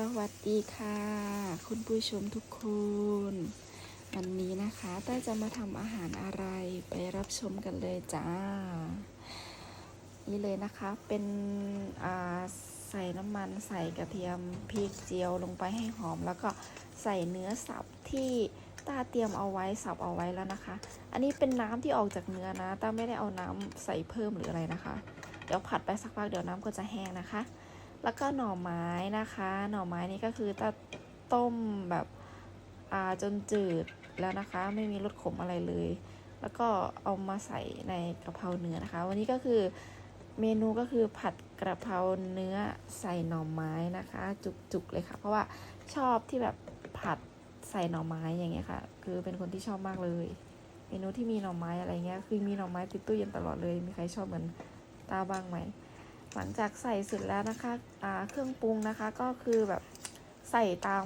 สวัสดีค่ะ คุณผู้ชมทุกคน วันนี้นะคะต้าจะมาทำอาหารอะไรไปรับชมกันเลยจ้า นี่เลยนะคะเป็นใส่น้ำมันใส่กระเทียมพริกเจียวลงไปให้หอม แล้วก็ใส่เนื้อสับที่ต้าเตรียมเอาไว้สับเอาไว้แล้วนะคะ อันนี้เป็นน้ำที่ออกจากเนื้อนะต้าไม่ได้เอาน้ำใส่เพิ่มหรืออะไรนะคะ เดี๋ยวผัดไปสักพักเดี๋ยวน้ำก็จะแห้งนะคะ แล้วก็หน่อไม้นะคะ หน่อไม้นี่ก็คือจะต้มแบบอ่าจนจืดแล้วนะคะ ไม่มีรสขมอะไรเลย แล้วก็เอามาใส่ในกระเพราเนื้อนะคะ วันนี้ก็คือเมนูก็คือผัดกระเพราเนื้อใส่หน่อไม้นะคะ จุกๆเลยค่ะ เพราะว่าชอบที่แบบผัดใส่หน่อไม้อย่างเงี้ยค่ะ คือเป็นคนที่ชอบมากเลย เมนูที่มีหน่อไม้อะไรเงี้ยคือมีหน่อไม้ติดตู้เย็นตลอดเลยมีใครชอบเหมือนตาบ้างไหม หลังจากใส่เสร็จแล้วนะคะเครื่องปรุงนะคะก็คือแบบใส่ตาม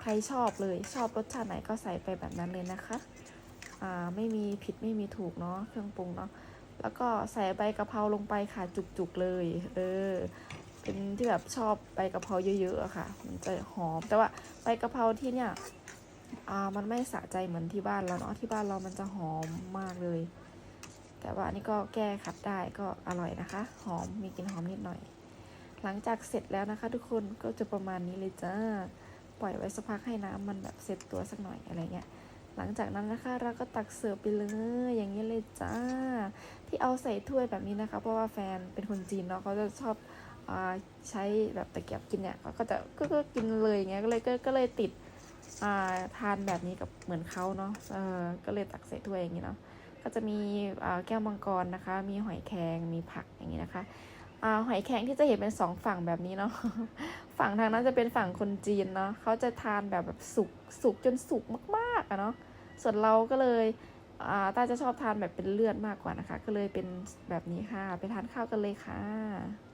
ใครชอบเลยชอบรสชาติไหนก็ใส่ไปแบบนั้นเลยนะคะไม่มีผิดไม่มีถูกเนาะเครื่องปรุงเนาะแล้วก็ใส่ใบกะเพราลงไปค่ะจุกๆเลย เออเป็นที่แบบชอบใบกะเพราเยอะๆอะค่ะ มันจะหอม แต่ว่าใบกะเพราที่เนี่ยมันไม่สะใจเหมือนที่บ้านเราเนาะที่บ้านเรามันจะหอมมากเลย แต่ว่าอันนี้ก็แก้ขัดได้ก็อร่อยนะคะ หอมมีกลิ่นหอมนิดหน่อย หลังจากเสร็จแล้วนะคะ ทุกคนก็จะประมาณนี้เลยจ้าปล่อยไว้สักพักให้น้ำมันแบบเสร็จตัวสักหน่อยอะไรเงี้ยหลังจากนั้นนะคะเราก็ตักเสิร์ฟไปเลยอย่างนี้เลยจ้า ที่เอาใส่ถ้วยแบบนี้นะคะ เพราะว่าแฟนเป็นคนจีนเนาะเขาจะชอบอใช้แบบตะเกียบกินเนี่ยเขาก็จะก็ก็กินเลยอย่างเงี้ยก็เลยก็ก็เลยติดทานแบบนี้กับเหมือนเขาเนาะก็เลยตักใส่ถ้วยอย่างนี้เนาะ ก็จะมีแก้วมังกรนะคะ มีหอยแครงมีผักอย่างนี้นะคะอหอยแครงที่จะเห็นเป็นสองฝั่งแบบนี้เนาะฝั่งทางนั้นจะเป็นฝั่งคนจีนเนาะเขาจะทานแบบแบบสุกสุกจนสุกมากๆอะเนาะส่วนเราก็เลยต้าจะชอบทานแบบเป็นเลือดมากกว่านะคะ ก็เลยเป็นแบบนี้ค่ะ ไปทานข้าวกันเลยค่ะ